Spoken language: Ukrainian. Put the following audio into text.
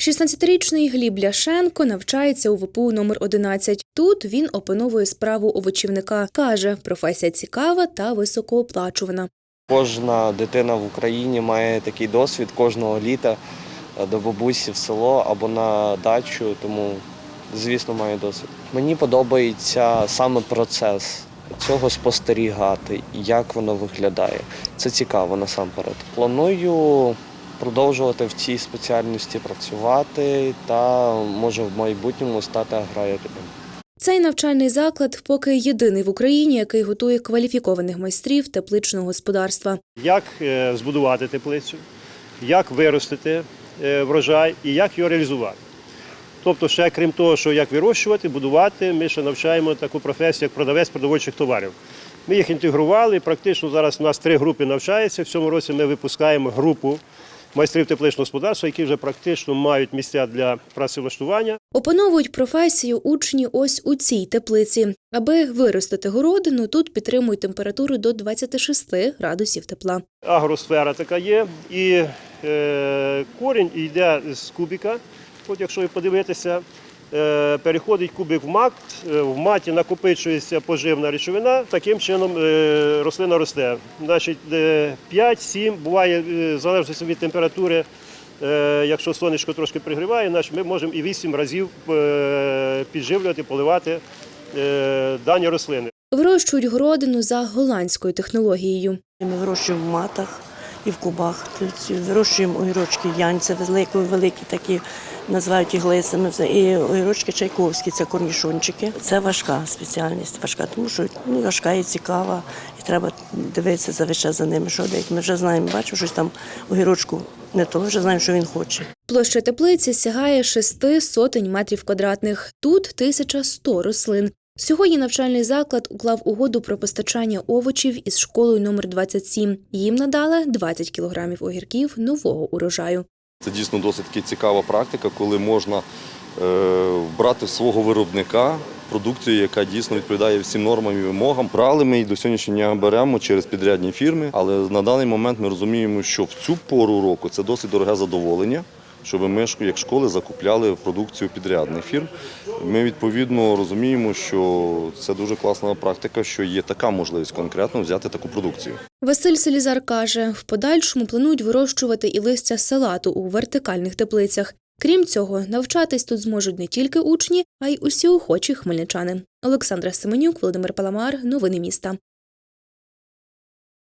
16-річний Гліб Ляшенко навчається у ВПУ номер 11. Тут він опановує справу овочівника. Каже, професія цікава та високооплачувана. Кожна дитина в Україні має такий досвід кожного літа е, до бабусі в село або на дачу, тому, звісно, маю досвід. Мені подобається саме процес цього спостерігати, як воно виглядає. Це цікаво насамперед. Планую продовжувати в цій спеціальності працювати та може в майбутньому стати аграрієм. Цей навчальний заклад поки єдиний в Україні, який готує кваліфікованих майстрів тепличного господарства. як е, збудувати теплицю, як виростити е, врожай і як його реалізувати. Тобто, ще крім того, що як вирощувати, будувати, ми ще навчаємо таку професію, як продавець продовольчих товарів. Ми їх інтегрували. Практично зараз у нас три групи навчаються. В цьому році ми випускаємо групу майстрів тепличного господарства, які вже практично мають місця для працевлаштування. Опановують професію учні ось у цій теплиці. Аби виростити городину, тут підтримують температуру до 26 градусів тепла. агросфера така є, і е, корінь йде з кубіка. От якщо подивитися, переходить кубик в мат, е, в маті накопичується поживна речовина, таким чином е, рослина росте. Значить, е, 5-7, буває, е, в залежності від температури, е, якщо сонечко трошки пригріває, значить ми можемо і 8 разів е, підживлювати, поливати е, дані рослини. Вирощують городину за голландською технологією. Ми вирощуємо в матах і в кубах. Вирощуємо огірочки янця, великі, такі, називають їх лисами. І огірочки чайковські, це корнішончики. Це важка спеціальність, важка, тому що ну, важка і цікава. І треба дивитися за весь за ними, що робить. Ми вже знаємо, бачимо, щось там огірочку не то, ми вже знаємо, що він хоче. Площа теплиці сягає шести сотень метрів квадратних. Тут 1100 рослин. Сьогодні навчальний заклад уклав угоду про постачання овочів із школою номер 27. Їм надали 20 кілограмів огірків нового урожаю. Це дійсно досить цікава практика, коли можна е, брати свого виробника продукцію, яка дійсно відповідає всім нормам і вимогам. Брали ми і до сьогоднішнього дня беремо через підрядні фірми, але на даний момент ми розуміємо, що в цю пору року це досить дороге задоволення. Щоб ми як школи закупляли продукцію підрядних фірм. Ми відповідно розуміємо, що це дуже класна практика, що є така можливість конкретно взяти таку продукцію. Василь Селізар каже, в подальшому планують вирощувати і листя салату у вертикальних теплицях. Крім цього, навчатись тут зможуть не тільки учні, а й усі охочі хмельничани. Олександра Семенюк, Володимир Паламар. Новини міста.